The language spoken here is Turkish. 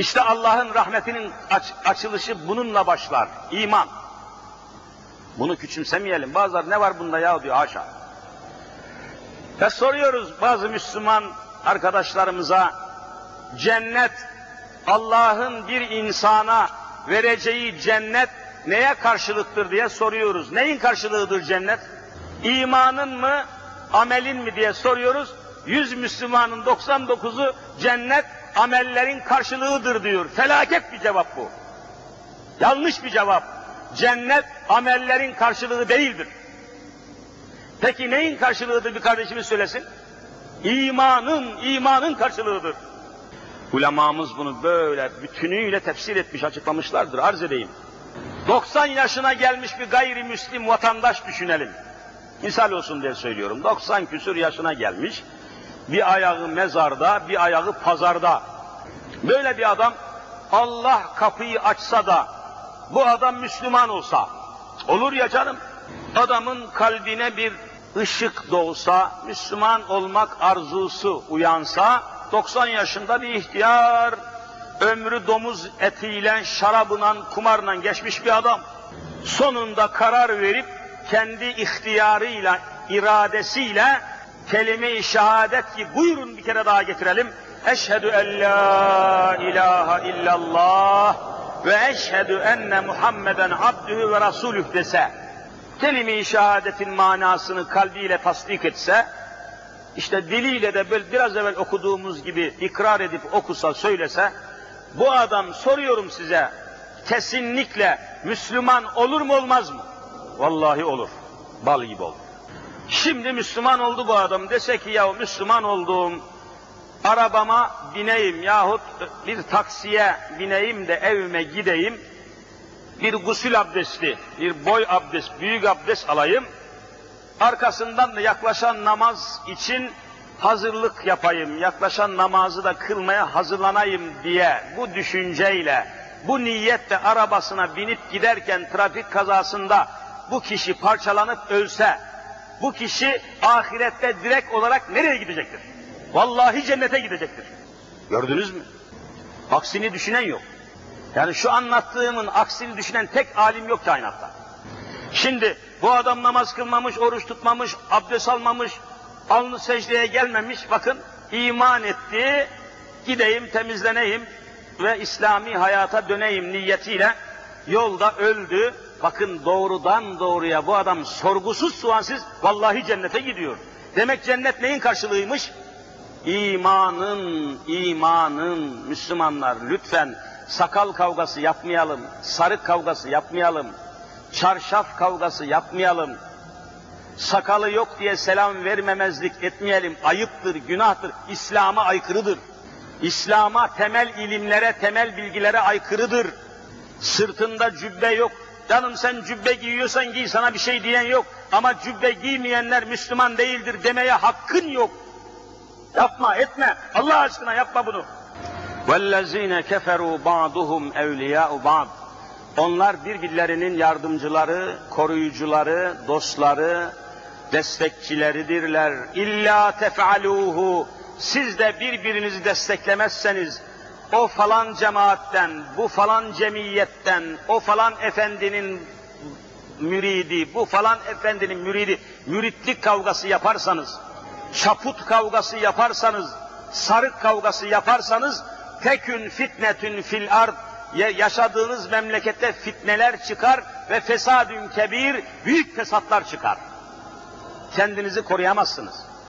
İşte Allah'ın rahmetinin aç- açılışı bununla başlar. İman. Bunu küçümsemeyelim. Bazıları ne var bunda ya diyor haşa. Ve soruyoruz bazı Müslüman arkadaşlarımıza cennet Allah'ın bir insana vereceği cennet neye karşılıktır diye soruyoruz. Neyin karşılığıdır cennet? İmanın mı, amelin mi diye soruyoruz. Yüz Müslümanın 99'u cennet amellerin karşılığıdır diyor. Felaket bir cevap bu. Yanlış bir cevap. Cennet amellerin karşılığı değildir. Peki neyin karşılığıdır bir kardeşimiz söylesin? İmanın, imanın karşılığıdır. Ulemamız bunu böyle bütünüyle tefsir etmiş, açıklamışlardır. Arz edeyim. 90 yaşına gelmiş bir gayrimüslim vatandaş düşünelim. Misal olsun diye söylüyorum. 90 küsur yaşına gelmiş. Bir ayağı mezarda, bir ayağı pazarda. Böyle bir adam Allah kapıyı açsa da bu adam Müslüman olsa olur ya canım. Adamın kalbine bir ışık doğsa, Müslüman olmak arzusu uyansa 90 yaşında bir ihtiyar, ömrü domuz etiyle, şarabla, kumarla geçmiş bir adam. Sonunda karar verip kendi ihtiyarıyla, iradesiyle kelime-i şehadet ki buyurun bir kere daha getirelim. Eşhedü en la ilahe illallah ve eşhedü enne Muhammeden abdühü ve rasulüh dese, kelime-i şehadetin manasını kalbiyle tasdik etse, işte diliyle de böyle biraz evvel okuduğumuz gibi ikrar edip okusa, söylese, bu adam soruyorum size, kesinlikle Müslüman olur mu olmaz mı? Vallahi olur. Bal gibi olur. Şimdi Müslüman oldu bu adam. Dese ki ya Müslüman olduğum arabama bineyim yahut bir taksiye bineyim de evime gideyim. Bir gusül abdesti, bir boy abdest, büyük abdest alayım. Arkasından da yaklaşan namaz için hazırlık yapayım, yaklaşan namazı da kılmaya hazırlanayım diye bu düşünceyle, bu niyetle arabasına binip giderken trafik kazasında bu kişi parçalanıp ölse, bu kişi ahirette direkt olarak nereye gidecektir? Vallahi cennete gidecektir. Gördünüz mü? Aksini düşünen yok. Yani şu anlattığımın aksini düşünen tek alim yok kainatta. Şimdi bu adam namaz kılmamış, oruç tutmamış, abdest almamış, alnı secdeye gelmemiş. Bakın iman etti, gideyim temizleneyim ve İslami hayata döneyim niyetiyle yolda öldü. Bakın doğrudan doğruya bu adam sorgusuz sualsiz vallahi cennete gidiyor. Demek cennet neyin karşılığıymış? İmanın, imanın Müslümanlar lütfen sakal kavgası yapmayalım, sarık kavgası yapmayalım, çarşaf kavgası yapmayalım, sakalı yok diye selam vermemezlik etmeyelim, ayıptır, günahtır, İslam'a aykırıdır. İslam'a, temel ilimlere, temel bilgilere aykırıdır. Sırtında cübbe yok, canım sen cübbe giyiyorsan giy sana bir şey diyen yok. Ama cübbe giymeyenler Müslüman değildir demeye hakkın yok. Yapma, etme, Allah aşkına yapma bunu. وَالَّذ۪ينَ كَفَرُوا بَعْضُهُمْ اَوْلِيَاءُ بَعْضٍ Onlar birbirlerinin yardımcıları, koruyucuları, dostları, destekçileridirler. İlla tef'aluhu siz de birbirinizi desteklemezseniz o falan cemaatten, bu falan cemiyetten, o falan efendinin müridi, bu falan efendinin müridi, müritlik kavgası yaparsanız, çaput kavgası yaparsanız, sarık kavgası yaparsanız, tekün fitnetün fil ard, yaşadığınız memlekette fitneler çıkar ve fesadün kebir, büyük fesatlar çıkar. Kendinizi koruyamazsınız.